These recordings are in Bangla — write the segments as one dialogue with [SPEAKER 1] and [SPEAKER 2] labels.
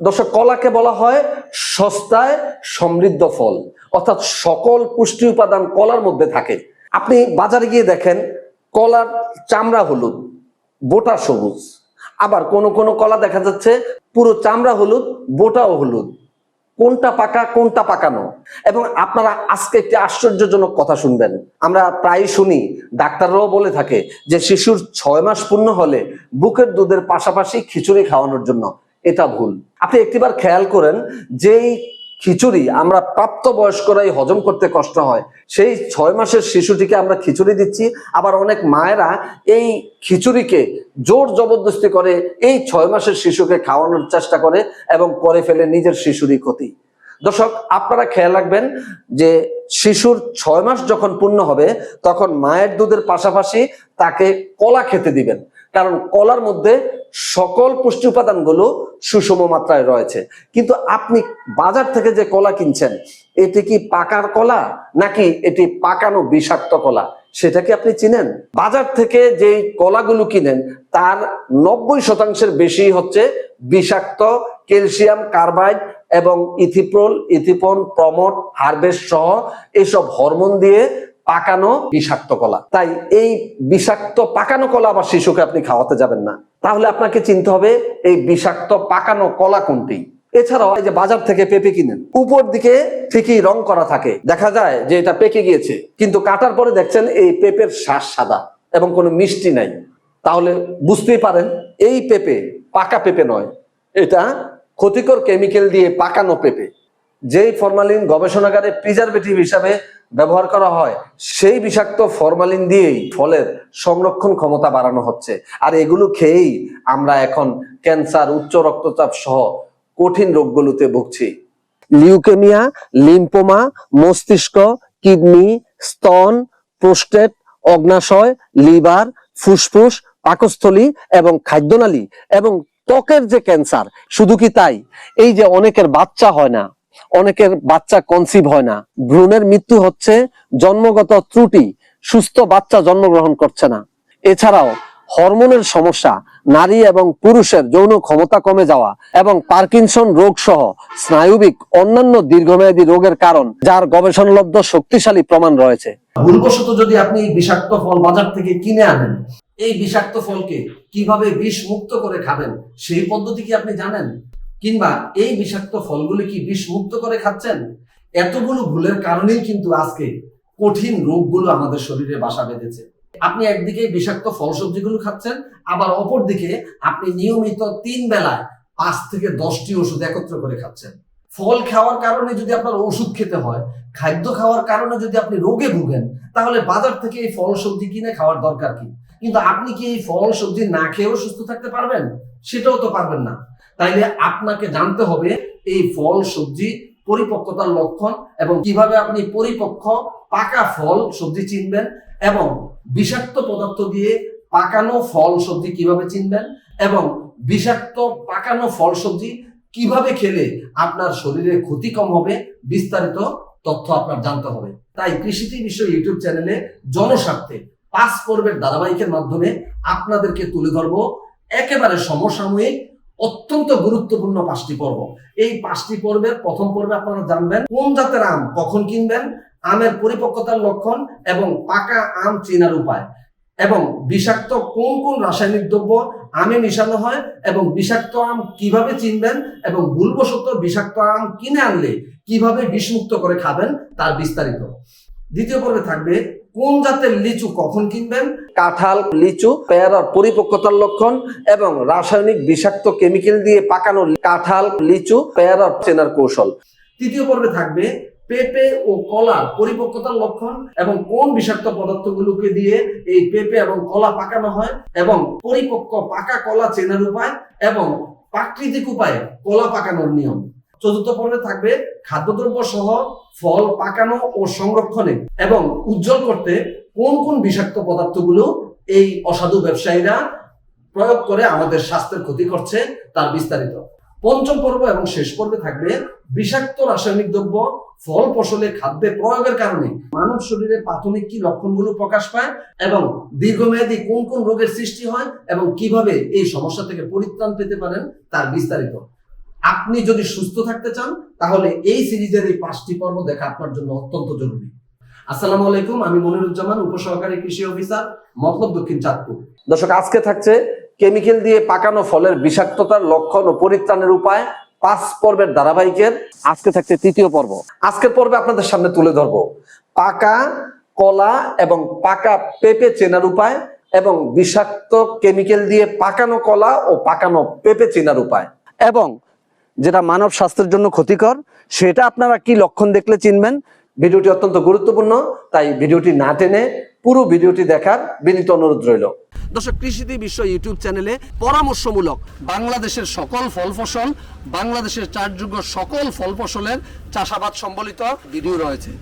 [SPEAKER 1] দর্শক, কলাকে বলা হয় সস্তায় সমৃদ্ধ ফল। অর্থাৎ সকল পুষ্টি উপাদান কলার মধ্যে থাকে। আপনি বাজারে গিয়ে দেখেন, কলার চামড়া হলুদ, বোটা সবুজ। আবার কোন কোন কলা দেখা যাচ্ছে, পুরো চামড়া হলুদ, বোটাও হলুদ। কোনটা পাকা, কোনটা পাকানো? এবং আপনারা আজকে একটি আশ্চর্যজনক কথা শুনবেন। আমরা প্রায় শুনি, ডাক্তাররাও বলে থাকে যে, শিশুর ছয় মাস পূর্ণ হলে বুকের দুধের পাশাপাশি খিচুড়ি খাওয়ানোর জন্য এটা ভুল। আপনি একটিবার খেয়াল করেন, যেই খিচুড়ি আমরা প্রাপ্ত বয়স্করাই হজম করতে কষ্ট হয়, সেই ছয় মাসের শিশুটিকে আমরা খিচুড়ি দিচ্ছি, আবার অনেক মায়েরা এই খিচুড়িকে জোর জবরদস্তি করে এই ছয় মাসের শিশুকে খাওয়ানোর চেষ্টা করে এবং করে ফেলে নিজের শিশুরই ক্ষতি। দর্শক, আপনারা খেয়াল রাখবেন যে শিশুর ছয় মাস যখন পূর্ণ হবে, তখন মায়ের দুধের পাশাপাশি তাকে কলা খেতে দিবেন। কারণ কলার মধ্যে সকল পুষ্টি উপাদানগুলো সুষম মাত্রায় রয়েছে। কিন্তু আপনি বাজার থেকে যে কলা কিনছেন, এটি কি পাকার কলা নাকি এটি পাকানো বিষাক্ত কলা? সেটা কি আপনি চিনেন? বাজার থেকে যে কলাগুলো কিনেন, তার নব্বই শতাংশের বেশি হচ্ছে বিষাক্ত ক্যালসিয়াম কার্বাইড এবং ইথিপ্রোল, ইথিপন প্রমোট হারভেস্ট সহ এসব হরমোন দিয়ে পাকানো বিষাক্ত কলা। তাই এই বিষাক্ত পাকানো কলা আবার শিশুকে আপনি খাওয়াতে যাবেন না। তাহলে আপনাকে চিনতে হবে এই বিষাক্ত পাকানো কলা কোনটি। এছাড়াও এই যে বাজার থেকে পেঁপে কিনেন, উপর দিকে ঠিকই রং করা থাকে। দেখা যায় যে এটা পেকে গিয়েছে, কিন্তু কাটার পরে দেখছেন এই পেঁপের শ্বাস সাদা এবং কোনো মিষ্টি নাই। তাহলে বুঝতেই পারেন, এই পেঁপে পাকা পেঁপে নয়, এটা ক্ষতিকর কেমিক্যাল দিয়ে পাকানো পেঁপে। যেই ফরমালিন গবেষণাগারে প্রিজারভেটিভ হিসাবে ব্যবহার করা হয়, সেই বিষাক্ত ফরমালিন দিয়েই ফলের সংরক্ষণ ক্ষমতা বাড়ানো হচ্ছে। আর এগুলো খেয়েই আমরা এখন ক্যান্সার, উচ্চ রক্তচাপ সহ কঠিন রোগগুলোতে ভুগছি। লিউকেমিয়া লিম্পোমা মস্তিষ্ক, কিডনি, স্তন, প্রোস্টেট, অগ্নাশয়, লিভার, ফুসফুস, পাকস্থলী এবং খাদ্যনালী এবং ত্বকের যে ক্যান্সার, শুধু কি তাই? এই যে অনেকের বাচ্চা হয় না অনেকের বাচ্চা কনসিভ হয় না। ভ্রূণের মৃত্যু হচ্ছে জন্মগত ত্রুটি, সুস্থ বাচ্চা জন্মগ্রহণ করছে না। এছাড়াও হরমোনের সমস্যা, নারী এবং পুরুষের যৌন ক্ষমতা কমে যাওয়া এবং পার্কিনসন রোগ সহ স্নায়ুবিক অন্যান্য দীর্ঘমেয়াদী রোগের কারণ, যার গবেষণালব্ধ শক্তিশালী প্রমাণ রয়েছে। ভুলবশত যদি আপনি বিষাক্ত ফল বাজার থেকে কিনে আনেন, এই বিষাক্ত ফলকে কীভাবে বিষ মুক্ত করে খাবেন, সেই পদ্ধতি কি আপনি জানেন? কিংবা এই বিষাক্ত ফলগুলি কি বিষ মুক্ত করে খাচ্ছেন? এতগুলো ভুলের কারণেই কিন্তু আজকে কঠিন রোগগুলো আমাদের শরীরে বাসা বেঁধেছে। আপনি একদিকে বিষাক্ত ফল সবজিগুলো খাচ্ছেন, আবার অপর দিকে আপনি নিয়মিত তিন বেলায় পাঁচ থেকে দশটি ওষুধ একত্র করে খাচ্ছেন। ফল খাওয়ার কারণে যদি আপনার ওষুধ খেতে হয়, খাদ্য খাওয়ার কারণে যদি আপনি রোগে ভুগেন, তাহলে বাজার থেকে এই ফল সবজি কিনে খাওয়ার দরকার কি? কিন্তু আপনি কি এই ফল সবজি না খেয়েও সুস্থ থাকতে পারবেন? সেটাও তো পারবেন না। তাইলে আপনাকে জানতে হবে এই ফল, সবজি পরিপক্কতার লক্ষণ এবং কীভাবে আপনি পরিপক্ক পাকা ফল, সবজি চিনবেন এবং বিষাক্ত পদার্থ দিয়ে পাকানো ফল, সবজি কীভাবে চিনবেন এবং বিষাক্ত পাকানো ফল, সবজি কীভাবে খেলে আপনার শরীরে ক্ষতি কম হবে, বিস্তারিত তথ্য আপনার জানতে হবে। তাই কৃষিটি বিষয় ইউটিউব চ্যানেলে জনস্বার্থে পাঁচ পর্বের ধারাবাহিকের মাধ্যমে আপনাদেরকে তুলে ধরবো। একেবারে সমসাময়িক অত্যন্ত গুরুত্বপূর্ণ পাঁচটি পর্ব। এই পাঁচটি পর্বের প্রথম পর্বে আপনারা জানবেন, কোন জাতের আম কখন কিনবেন, আমের পরিপক্কতার লক্ষণ এবং পাকা আম চেনার উপায় এবং বিষাক্ত কোন কোন রাসায়নিক দ্রব্য আমে মিশানো হয় এবং বিষাক্ত আম কীভাবে চিনবেন এবং ভুলবশত বিষাক্ত আম কিনে আনলে কীভাবে বিষমুক্ত করে খাবেন, তার বিস্তারিত। দ্বিতীয় পর্বে থাকবে কোন জাতের লিচু কখন কিনবেন? কাঁঠাল লিচু পেয়ারার পরিপক্কতার লক্ষণ এবং রাসায়নিক বিষাক্ত কেমিক্যাল দিয়ে পাকানো কাঁঠাল লিচু পেয়ারার চেনার কৌশল। তৃতীয় পর্বে থাকবে পেঁপে ও কলার পরিপক্কতার লক্ষণ এবং কোন বিষাক্ত পদার্থগুলোকে দিয়ে এই পেঁপে এবং কলা পাকানো হয় এবং পরিপক্ক পাকা কলা চেনার উপায় এবং প্রাকৃতিক উপায়ে কলা পাকানোর নিয়ম। চতুর্থ পর্বে থাকবে খাদ্যদ্রব্য সহ ফল পাকানো ও সংরক্ষণে এবং উজ্জ্বল করতে কোন কোন বিষাক্ত পদার্থগুলো এই অসাধু ব্যবসায়ীরা প্রয়োগ করে আমাদের স্বাস্থ্যের ক্ষতি করছে তার বিস্তারিত। পঞ্চম পর্ব এবং শেষ পর্বে থাকবে বিষাক্ত রাসায়নিক দ্রব্য ফল ফসলে খাদ্যে প্রয়োগের কারণে মানব শরীরে প্রাথমিক কি লক্ষণগুলো প্রকাশ পায় এবং দীর্ঘমেয়াদী কোন কোন রোগের সৃষ্টি হয় এবং কীভাবে এই সমস্যা থেকে পরিত্রাণ পেতে পারেন তার বিস্তারিত। আপনি যদি সুস্থ থাকতে চান, তাহলে এই সিরিজের এই পাঁচটি পর্ব দেখা আপনার জন্য অত্যন্ত জরুরি। আসসালামু আলাইকুম, আমি মনিরুজ্জামান, উপসহকারী কৃষি অফিসার মতলব দক্ষিণ চাঁদপুর। দর্শক, আজকে থাকছে কেমিক্যাল দিয়ে পাকানো ফলের বিষাক্ততার লক্ষণ ও পরিত্রাণের উপায় পাঁচ পর্বের ধারাবাহিকের আজকে থাকছে তৃতীয় পর্ব। আজকের পর্বে আপনাদের সামনে তুলে ধরবো। পাকা কলা এবং পাকা পেঁপে চেনার উপায় এবং বিষাক্ত কেমিক্যাল দিয়ে পাকানো কলা ও পাকানো পেঁপে চেনার উপায়। এবং যেটা মানব স্বাস্থ্যের জন্য ক্ষতিকর, সেটা আপনারা কি লক্ষণ দেখলে চিনবেন? ভিডিওটি অত্যন্ত গুরুত্বপূর্ণ, তাই ভিডিওটি না টেনে পুরো ভিডিওটি দেখার বিনীত অনুরোধ রইল। দর্শক কৃষিতে বিশ্ব ইউটিউব চ্যানেলে পরামর্শমূলক বাংলাদেশের সকল ফল ফসল, বাংলাদেশের চারযোগ্য সকল ফল ফসলের চাষাবাদ সম্বলিত ভিডিও রয়েছে।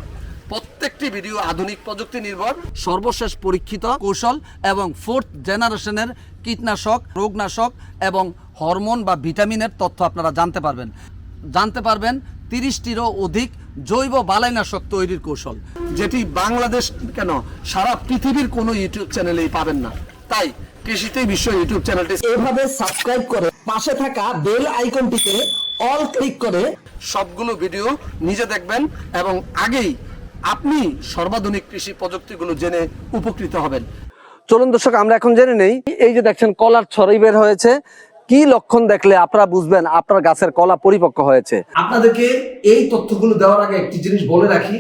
[SPEAKER 1] প্রত্যেকটি ভিডিও আধুনিক প্রযুক্তি নির্ভর, সর্বশেষ পরীক্ষিত কৌশল এবং ফোর্থ জেনারেশনের কীটনাশক, রোগনাশক এবং হরমোন বা ভিটামিনের তথ্য আপনারা জানতে পারবেন। জানতে পারবেন তিরিশটিরও অধিক জৈব বালাইনাশক তৈরির কৌশল, যেটি বাংলাদেশ কেন সারা পৃথিবীর কোনো ইউটিউব চ্যানেলেই পাবেন না। তাই কৃষিতেই বিশ্ব ইউটিউব চ্যানেলটি
[SPEAKER 2] এভাবে সাবস্ক্রাইব করে পাশে থাকা বেল আইকনটিতে অল ক্লিক করে
[SPEAKER 1] সবগুলো ভিডিও নিজে দেখবেন এবং আগেই আপনি সর্বাধুনিক কৃষি প্রযুক্তিগুলো জেনে উপকৃত হবেন। চলুন দর্শক, আমরা এখন জেনে নেই। এই যে দেখছেন, কলার ছড়াই বের হয়েছে। কি লক্ষণ দেখলে আপনারা বুঝবেন আপনার গাছের কলা পরিপক্ক হয়েছে? আপনাদেরকে এই তথ্যগুলো দেওয়ার আগে একটি জিনিস বলে রাখি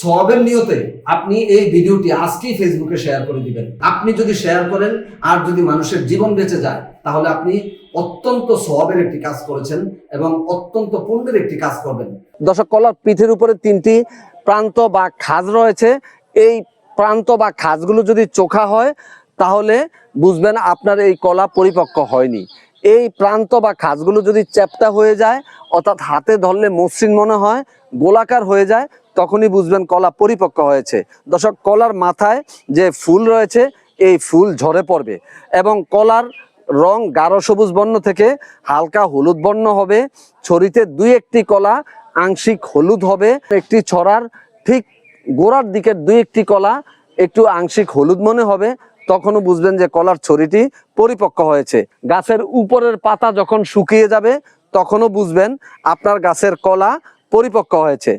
[SPEAKER 1] সবের নিয়তে আপনি এই ভিডিওটি আজকেই ফেসবুকে শেয়ার করে দিবেন। আপনি যদি শেয়ার করেন আর যদি মানুষের জীবন বেঁচে যায় তাহলে আপনি অত্যন্ত সবের একটি কাজ করেছেন এবং অত্যন্ত পুণ্যের একটি কাজ করবেন। দর্শক কলার পিঠের উপরে তিনটি প্রান্ত বা খাজ রয়েছে। এই প্রান্ত বা খাজগুলো যদি চোখা হয় তাহলে বুঝবেন আপনার এই কলা পরিপক্ক হয়নি। এই প্রান্ত বা খাজগুলো যদি চ্যাপ্টা হয়ে যায়, অর্থাৎ হাতে ধরলে মসৃণ মনে হয়, গোলাকার হয়ে যায়, তখনই বুঝবেন কলা পরিপক্ক হয়েছে। দর্শক, কলার মাথায় যে ফুল রয়েছে, এই ফুল ঝরে পড়বে এবং কলার রং গাঢ় সবুজ বর্ণ থেকে হালকা হলুদ বর্ণ হবে। ছড়িতে দুই একটি কলা, আংশিক হলুদ হবে। একটি ছড়ার ঠিক গোড়ার দিকের দুই একটি কলা, একটু আংশিক হলুদ মনে হবে। তখনও বুঝবেন যে কলার ছড়িটি পরিপক্ক হয়েছে। গাছের উপরের পাতা যখন শুকিয়ে যাবে, তখনও বুঝবেন আপনার গাছের কলা পরিপক্ক হয়েছে।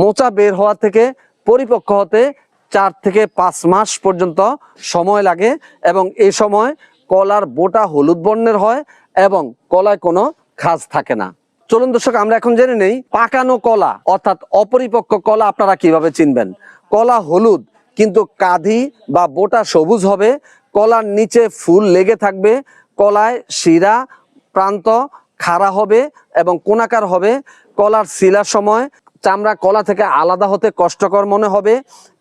[SPEAKER 1] মোচা বের হওয়া থেকে পরিপক্ক হতে চার থেকে পাঁচ মাস পর্যন্ত সময় লাগে এবং এই সময় কলার বোটা হলুদ বর্ণের হয় এবং কলায় কোনো খাজ থাকে না। চলুন দর্শক, আমরা এখন জেনে নেই পাকানো কলা, অর্থাৎ অপরিপক্ক কলা আপনারা কীভাবে চিনবেন? কলা হলুদ কিন্তু কাঁধি বা বোটা সবুজ হবে, কলার নিচে ফুল লেগে থাকবে, কলায় শিরা প্রান্ত খাড়া হবে এবং কোনাকার হবে, কলার শিলার সময় চামড়া কলা থেকে আলাদা হতে কষ্টকর মনে হবে,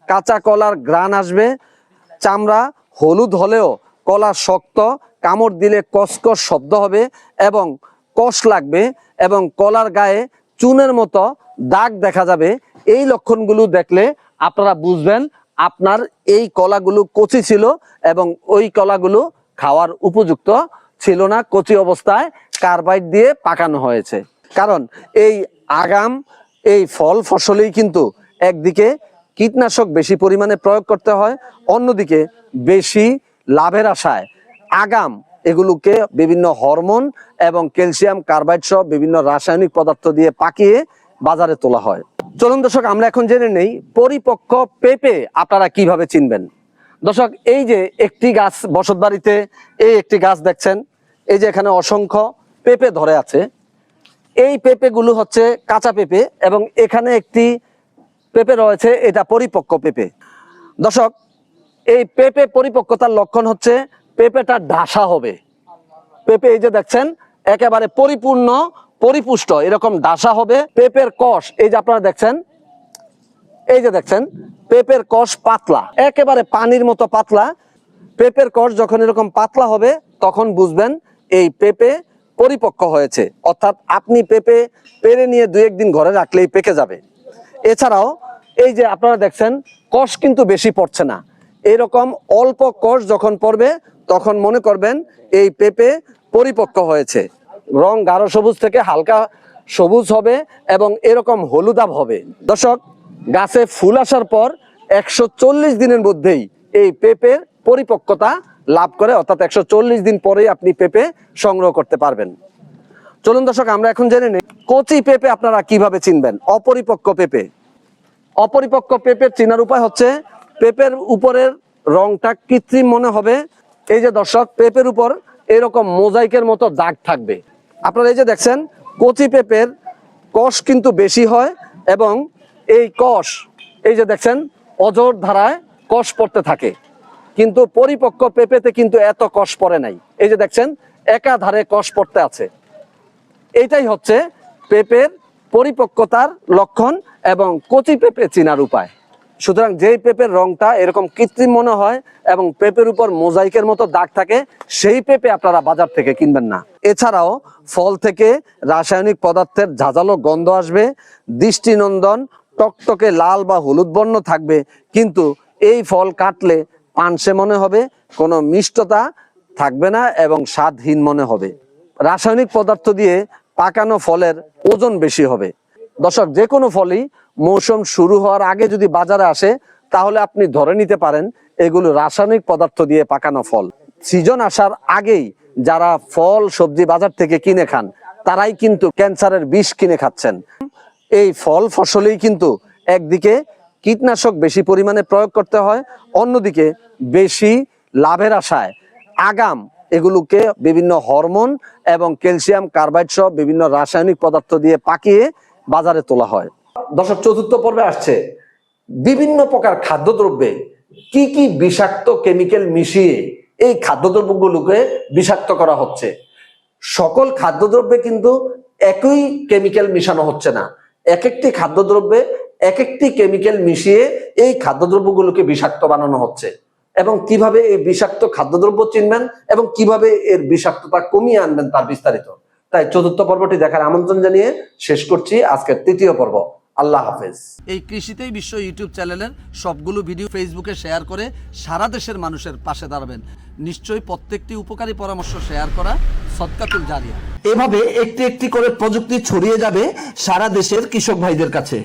[SPEAKER 1] কাঁচা কলার গ্রান আসবে, চামড়া হলুদ হলেও কলা শক্ত, কামড় দিলে কসকস শব্দ হবে এবং কষ লাগবে এবং কলার গায়ে চুনের মতো দাগ দেখা যাবে, এই লক্ষণগুলো দেখলে আপনারা বুঝবেন আপনার এই কলাগুলো কচি ছিল এবং ওই কলাগুলো খাওয়ার উপযুক্ত ছিল না, কচি অবস্থায় কার্বাইড দিয়ে পাকানো হয়েছে। কারণ এই আগাম, এই ফল ফসলেই কিন্তু একদিকে কীটনাশক বেশি পরিমাণে প্রয়োগ করতে হয়, অন্যদিকে বেশি লাভের আশায় আগাম এগুলোকে বিভিন্ন হরমোন এবং ক্যালসিয়াম কার্বাইড সহ বিভিন্ন রাসায়নিক পদার্থ দিয়ে পাকিয়ে বাজারে তোলা হয়। চলুন দর্শক, আমরা এখন জেনে নেই পরিপক্ক পেঁপে আপনারা কীভাবে চিনবেন। দর্শক, এই যে একটি গাছ বসত বাড়িতে এই একটি গাছ দেখছেন, এই যে এখানে অসংখ্য পেঁপে ধরে আছে। এই পেঁপেগুলো হচ্ছে কাঁচা পেঁপে এবং এখানে একটি পেঁপে রয়েছে, এটা পরিপক্ক পেঁপে। দর্শক, এই পেঁপে পরিপক্কতার লক্ষণ হচ্ছে পেঁপেটা ডাসা হবে। পেঁপে এই যে দেখছেন, একেবারে পরিপূর্ণ পরিপুষ্ট, এরকম ডাসা হবে, পেঁপের কষ, এই যে আপনারা দেখছেন, এই যে দেখছেন, পেঁপের কষ পাতলা, একেবারে পানির মতো পাতলা, পেঁপের কষ যখন এরকম পাতলা হবে, তখন বুঝবেন এই পেঁপে পরিপক্ক হয়েছে, অর্থাৎ আপনি পেঁপে পেরে নিয়ে দু একদিন ঘরে রাখলেই পেকে যাবে। এছাড়াও, এই যে আপনারা দেখছেন, কষ কিন্তু বেশি পড়ছে না, এরকম অল্প কষ যখন পড়বে, তখন মনে করবেন এই পেঁপে পরিপক্ক হয়েছে। রং গাঢ় সবুজ থেকে হালকা সবুজ হবে এবং এরকম হলুদাভ হবে। দর্শক, গাছে ফুল আসার পর একশো চল্লিশ দিনের মধ্যেই এই পেঁপের পরিপক্কতা লাভ করে, অর্থাৎ একশো চল্লিশ দিন পরেই আপনি পেঁপে সংগ্রহ করতে পারবেন। চলুন দর্শক, আমরা এখন জেনে নিই কচি পেঁপে আপনারা কীভাবে চিনবেন? অপরিপক্ক পেঁপে। অপরিপক্ক পেঁপের চেনার উপায় হচ্ছে পেঁপের উপরের রংটা কৃত্রিম মনে হবে। এই যে দর্শক, পেঁপের উপর এরকম মোজাইকের মতো দাগ থাকবে। আপনারা এই যে দেখছেন, কচি পেঁপের কষ কিন্তু বেশি হয় এবং এই কষ, এই যে দেখছেন অজর ধারায় কষ পড়তে থাকে। কিন্তু পরিপক্ক পেঁপেতে কিন্তু এত কষ পড়ে নাই। এই যে দেখছেন, একাধারে কষ পড়তে আছে। এইটাই হচ্ছে পেঁপের পরিপক্কতার লক্ষণ এবং কচি পেঁপে চিনার উপায়। সুতরাং যেই পেঁপের রংটা এরকম কৃত্রিম মনে হয় এবং পেঁপের উপর মোজাইকের মতো দাগ থাকে, সেই পেঁপে আপনারা বাজার থেকে কিনবেন না। এছাড়াও ফল থেকে রাসায়নিক পদার্থের ঝাঁঝালো গন্ধ আসবে, দৃষ্টিনন্দন, টকটকে লাল বা হলুদ বর্ণ থাকবে, কিন্তু এই ফল কাটলে পানসে মনে হবে, কোনো মিষ্টতা থাকবে না এবং স্বাদহীন মনে হবে। রাসায়নিক পদার্থ দিয়ে পাকানো ফলের ওজন বেশি হবে। দর্শক, যে কোনো ফলই মৌসুম শুরু হওয়ার আগে যদি বাজারে আসে, তাহলে আপনি ধরে নিতে পারেন এগুলো রাসায়নিক পদার্থ দিয়ে পাকানো ফল। সিজন আসার আগেই যারা ফল, সবজি বাজার থেকে কিনে খান, তারাই কিন্তু ক্যান্সারের বিষ কিনে খাচ্ছেন। এই ফল ফসলেই কিন্তু একদিকে কীটনাশক বেশি পরিমাণে প্রয়োগ করতে হয়, অন্যদিকে বেশি লাভের আশায়। আগাম এগুলোকে বিভিন্ন হরমোন এবং ক্যালসিয়াম কার্বাইড সহ বিভিন্ন রাসায়নিক পদার্থ দিয়ে পাকিয়ে বাজারে তোলা হয়। দর্শক, চতুর্থ পর্বে আসছে বিভিন্ন প্রকার খাদ্যদ্রব্যে কি কি বিষাক্ত কেমিক্যাল মিশিয়ে এই খাদ্যদ্রব্যগুলোকে বিষাক্ত করা হচ্ছে। সকল খাদ্যদ্রব্যে কিন্তু একই কেমিক্যাল মিশানো হচ্ছে না। এক একটি খাদ্যদ্রব্যে এক একটি কেমিক্যাল মিশিয়ে এই খাদ্যদ্রব্যগুলোকে বিষাক্ত বানানো হচ্ছে এবং কীভাবে এই বিষাক্ত খাদ্যদ্রব্য চিনবেন এবং কীভাবে এর বিষাক্ততা কমিয়ে আনবেন তার বিস্তারিত। তাই চতুর্থ পর্বটি দেখার আমন্ত্রণ জানিয়ে শেষ করছি আজকের তৃতীয় পর্ব। আল্লাহ হাফেজ।
[SPEAKER 3] এই কৃষিতেই বিশ্ব ইউটিউব চ্যানেলের সবগুলো ভিডিও ফেসবুকে শেয়ার করে সারা দেশের মানুষের পাশে দাঁড়াবেন। নিশ্চয়ই প্রত্যেকটি উপকারী পরামর্শ শেয়ার করা সৎকাতুল জারিয়া।
[SPEAKER 2] এভাবে একটি একটি করে প্রযুক্তি ছড়িয়ে যাবে সারা দেশের কৃষক ভাইদের কাছে।